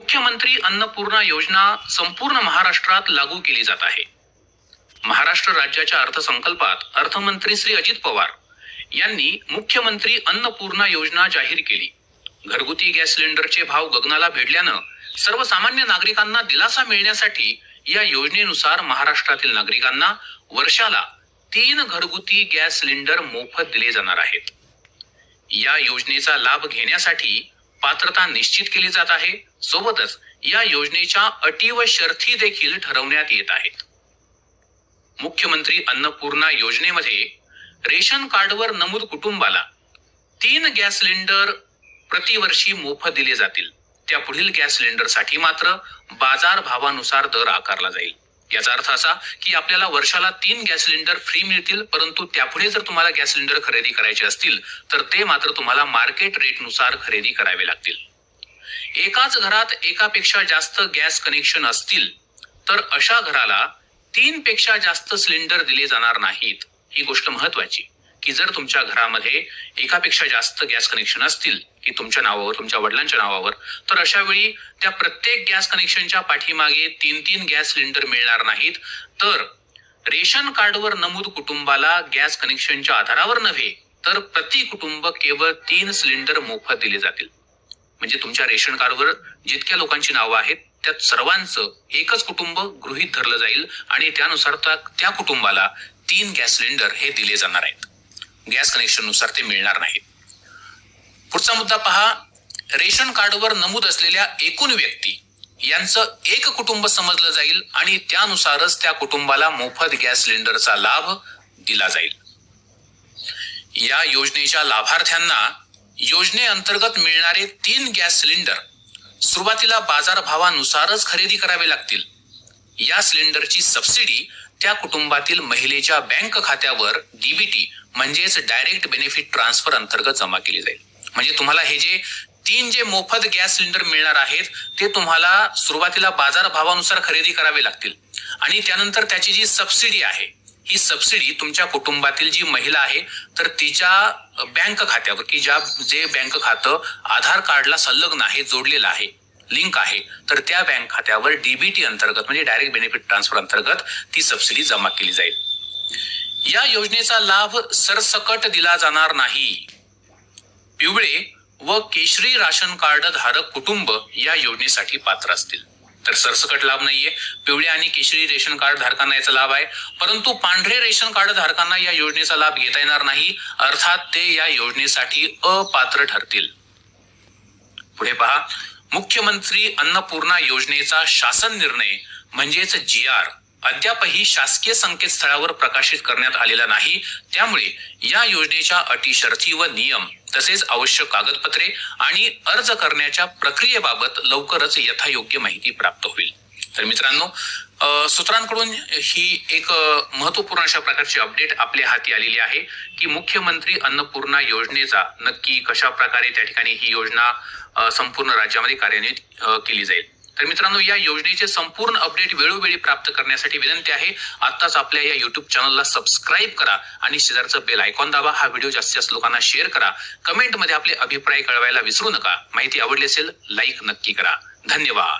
मुख्यमंत्री अन्नपूर्णा योजना संपूर्ण महाराष्ट्रात लागू केली जात आहे. महाराष्ट्र राज्याच्या अर्थसंकल्पात अर्थमंत्री श्री अजित पवार यांनी मुख्यमंत्री अन्नपूर्णा योजना जाहीर केली. घरगुती गॅस सिलेंडरचे भाव गगनाला भिडल्यानं सर्वसामान्य नागरिकांना दिलासा मिळण्यासाठी या योजनेनुसार महाराष्ट्रातील नागरिकांना वर्षाला तीन घरगुती गॅस सिलेंडर मोफत दिले जाणार आहेत. या योजनेचा लाभ घेण्यासाठी पात्रता निश्चित केली जात आहे. सोबतच या योजनेच्या अटी व शर्थी देखील ठरवण्यात येत आहेत. मुख्यमंत्री अन्नपूर्णा योजनेमध्ये रेशन कार्डवर नमूद कुटुंबाला तीन गॅस सिलेंडर प्रतिवर्षी मोफत दिले जातील. त्या पुढील गॅस सिलेंडरसाठी मात्र बाजार भावानुसार दर आकारला जाईल. याचा अर्थ असा की आपल्याला वर्षाला तीन गॅस सिलेंडर फ्री मिळतील परंतु त्यापुढे जर तुम्हाला गॅस सिलेंडर खरेदी करायचे असतील तर ते मात्र तुम्हाला मार्केट रेटनुसार खरेदी करावे लागतील. एकाच घरात एकापेक्षा जास्त गॅस कनेक्शन असतील तर अशा घराला तीन पेक्षा जास्त सिलेंडर दिले जाणार नाहीत. ही गोष्ट महत्वाची की जर तुमच्या घरामध्ये एकापेक्षा जास्त गॅस कनेक्शन असतील की तुमच्या नावावर तुमच्या वडिलांच्या नावावर तर अशा वेळी त्या प्रत्येक गॅस कनेक्शनच्या पाठीमागे तीन तीन गॅस सिलेंडर मिळणार नाहीत. तर रेशन कार्डवर नमूद कुटुंबाला गॅस कनेक्शनच्या आधारावर नव्हे तर प्रति कुटुंब केवळ तीन सिलेंडर मोफत दिले जातील. म्हणजे तुमच्या रेशन कार्डवर जितक्या लोकांची नावं आहेत त्यात सर्वांचं एकच कुटुंब गृहीत धरलं जाईल आणि त्यानुसार त्या त्या कुटुंबाला तीन गॅस सिलेंडर हे दिले जाणार आहेत. गॅस कनेक्शननुसार ते मिळणार नाहीत. पुढचा मुद्दा पहा. रेशन कार्डवर नमूद असलेल्या एकूण व्यक्ती यांचं एक कुटुंब समजलं जाईल आणि त्यानुसारच त्या कुटुंबाला मोफत गॅस सिलेंडरचा लाभ दिला जाईल. या योजनेच्या लाभार्थ्यांना योजनेअंतर्गत मिळणारे तीन गॅस सिलेंडर सुरुवातीला बाजारभावानुसारच खरेदी करावे लागतील. या सिलेंडरची सबसिडी त्या कुटुंबातील महिलेच्या बँक खात्यावर डीबीटी म्हणजेच डायरेक्ट बेनिफिट ट्रान्सफर अंतर्गत जमा केली जाईल. म्हणजे तुम्हाला हे जे तीन जे मोफत गॅस सिलेंडर मिळणार आहेत ते तुम्हाला सुरुवातीला बाजार भावानुसार खरेदी करावे लागतील. आणि त्यानंतर त्याची जी सबसिडी आहे ही सबसिडी तुमच्या कुटुंबातील जी महिला आहे तर तिच्या बँक खात्यावर की ज्या जे बँक खातं आधार कार्डला संलग्न आहे जोडलेलं आहे लिंक आहे तर त्या बँक खात्यावर डीबीटी अंतर्गत म्हणजे डायरेक्ट बेनिफिट ट्रान्सफर अंतर्गत ती सबसिडी जमा केली जाईल. या योजनेचा लाभ सरसकट दिला जाणार नाही. पिवळे व केशरी राशन कार्ड धारक कुटुंब या योजनेसाठी पात्र असतील. तर सरसकट लाभ नाहीये. पिवळे आणि केशरी रेशन कार्ड धारकांना याचा लाभ आहे. परंतु पांढरे रेशन कार्ड धारकांना या योजनेचा लाभ घेता येणार नाही. अर्थात ते या योजनेसाठी अपात्र ठरतील. पुढे पहा. मुख्यमंत्री अन्नपूर्णा योजनेचा शासन निर्णय म्हणजेच जी आर अद्यापही शासकीय संकेतस्थळावर प्रकाशित करण्यात आलेला नाही. त्यामुळे या योजनेच्या अटी शर्थी व नियम तसेच आवश्यक कागदपत्रे आणि अर्ज करण्याच्या प्रक्रियेबाबत लवकरच यथायोग्य माहिती प्राप्त होईल. तर मित्रांनो सूत्रांकडून ही एक महत्त्वपूर्ण अशा प्रकारची अपडेट आपल्या हाती आलेली आहे की मुख्यमंत्री अन्नपूर्णा योजनेचा नक्की कशा प्रकारे त्या ठिकाणी ही योजना संपूर्ण राज्यामध्ये कार्यान्वित केली जाईल. तर मित्रांनो या योजनेचे संपूर्ण अपडेट वेळोवेळी प्राप्त करण्यासाठी विनंती आहे. आत्ताच आपल्या या युट्यूब चॅनलला सबस्क्राईब करा आणि शेजारचं बेल आयकॉन दाबा. हा व्हिडिओ जास्तीत जास्त लोकांना शेअर करा. कमेंटमध्ये आपले अभिप्राय कळवायला विसरू नका. माहिती आवडली असेल लाईक नक्की करा. धन्यवाद.